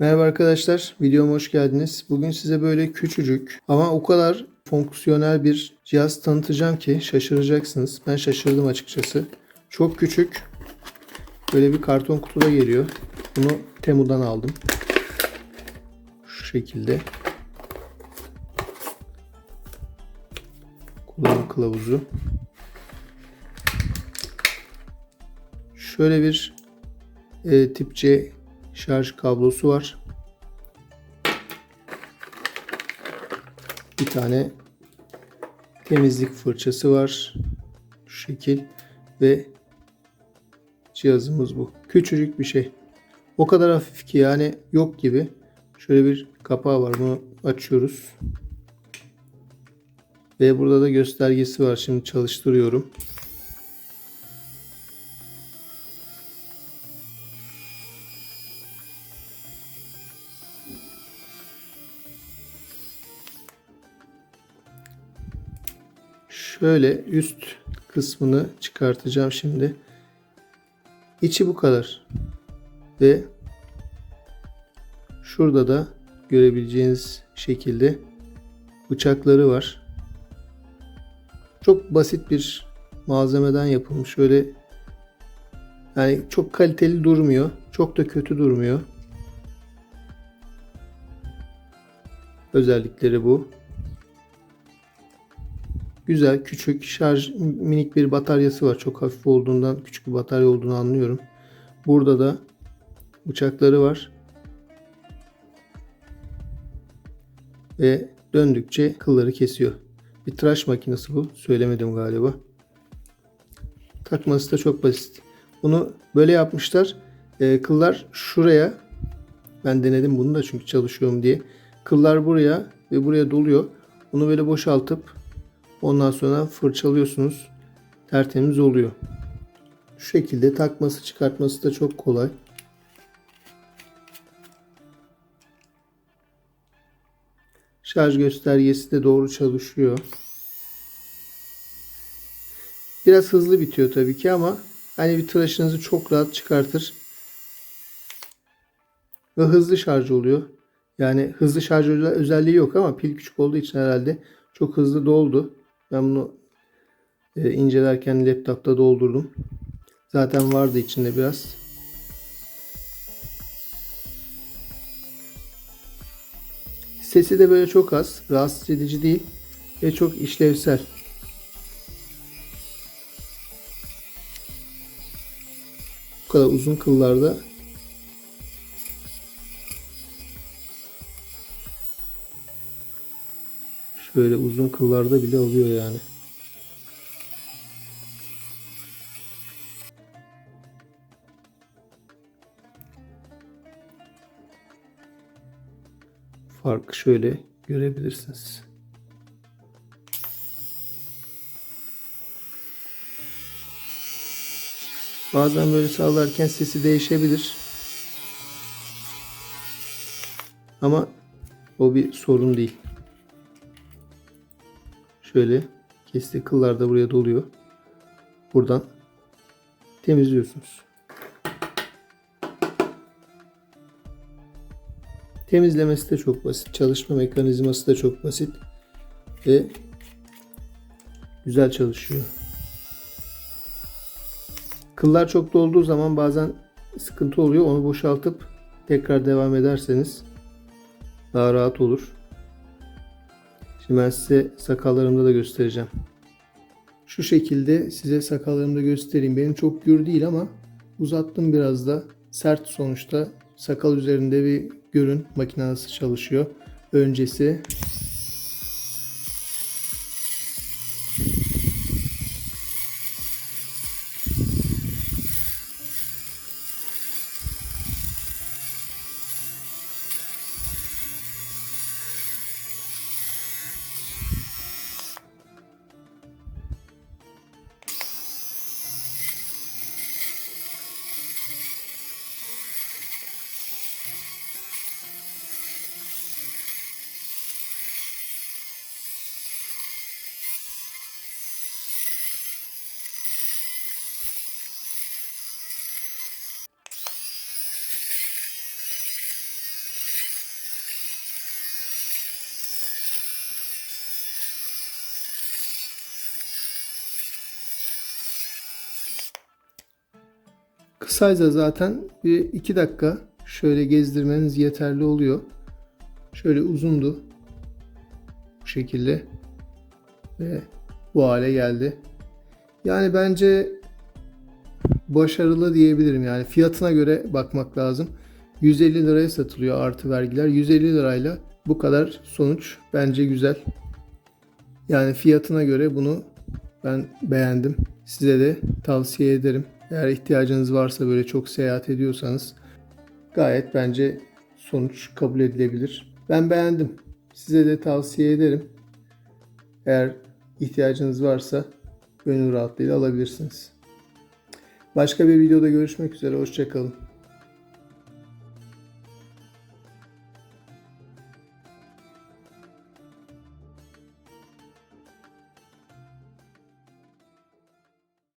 Merhaba arkadaşlar, videoma hoş geldiniz. Bugün size böyle küçücük ama o kadar fonksiyonel bir cihaz tanıtacağım ki şaşıracaksınız. Ben şaşırdım açıkçası. Çok küçük, böyle bir karton kutuda geliyor. Bunu Temu'dan aldım. Şu şekilde. Kullanım kılavuzu. Şöyle bir e, tip C şarj kablosu var. Bir tane temizlik fırçası var. Şu şekil ve cihazımız bu. Küçücük bir şey. O kadar hafif ki yani yok gibi. Şöyle bir kapağı var. Bunu açıyoruz. Ve burada da göstergesi var. Şimdi çalıştırıyorum. Şöyle üst kısmını çıkartacağım şimdi. İçi bu kadar. Ve şurada da görebileceğiniz şekilde bıçakları var. Çok basit bir malzemeden yapılmış. Şöyle yani çok kaliteli durmuyor. Çok da kötü durmuyor. Özellikleri bu. Güzel, küçük, şarj minik bir bataryası var. Çok hafif olduğundan küçük bir batarya olduğunu anlıyorum. Burada da bıçakları var. Ve döndükçe kılları kesiyor. Bir tıraş makinesi bu. Söylemedim galiba. Takması da çok basit. Bunu böyle yapmışlar. Ee, kıllar şuraya. Ben denedim bunu da çünkü çalışıyorum diye. Kıllar buraya ve buraya doluyor. Bunu böyle boşaltıp Ondan sonra fırçalıyorsunuz. Tertemiz oluyor. Şu şekilde takması çıkartması da çok kolay. Şarj göstergesi de doğru çalışıyor. Biraz hızlı bitiyor tabii ki ama hani bir tıraşınızı çok rahat çıkartır. Ve hızlı şarj oluyor. Yani hızlı şarj özelliği yok ama pil küçük olduğu için herhalde çok hızlı doldu. Ben bunu e, incelerken laptopta doldurdum. Zaten vardı içinde biraz. Sesi de böyle çok az. Rahatsız edici değil. Ve çok işlevsel. Bu kadar uzun kıllarda Şöyle uzun kıllarda bile oluyor yani. Farkı şöyle görebilirsiniz. Bazen böyle sallarken sesi değişebilir. Ama o bir sorun değil. Şöyle kestiği kıllar da buraya doluyor. Buradan temizliyorsunuz. Temizlemesi de çok basit. Çalışma mekanizması da çok basit. Ve güzel çalışıyor. Kıllar çok dolduğu zaman bazen sıkıntı oluyor. Onu boşaltıp tekrar devam ederseniz daha rahat olur. Şimdi ben size sakallarımda da göstereceğim. Şu şekilde size sakallarımda göstereyim. Benim çok gür değil ama uzattım biraz da. Sert sonuçta. Sakal üzerinde bir görün makine nasıl çalışıyor. Öncesi kısaysa zaten bir iki dakika şöyle gezdirmeniz yeterli oluyor. Şöyle uzundu. Bu şekilde. Ve bu hale geldi. Yani bence başarılı diyebilirim. Yani fiyatına göre bakmak lazım. 150 liraya satılıyor artı vergiler. 150 lirayla bu kadar sonuç bence güzel. Yani fiyatına göre bunu ben beğendim. Size de tavsiye ederim. Eğer ihtiyacınız varsa böyle çok seyahat ediyorsanız gayet bence sonuç kabul edilebilir. Ben beğendim. Size de tavsiye ederim. Eğer ihtiyacınız varsa gönül rahatlığıyla alabilirsiniz. Başka bir videoda görüşmek üzere. Hoşçakalın.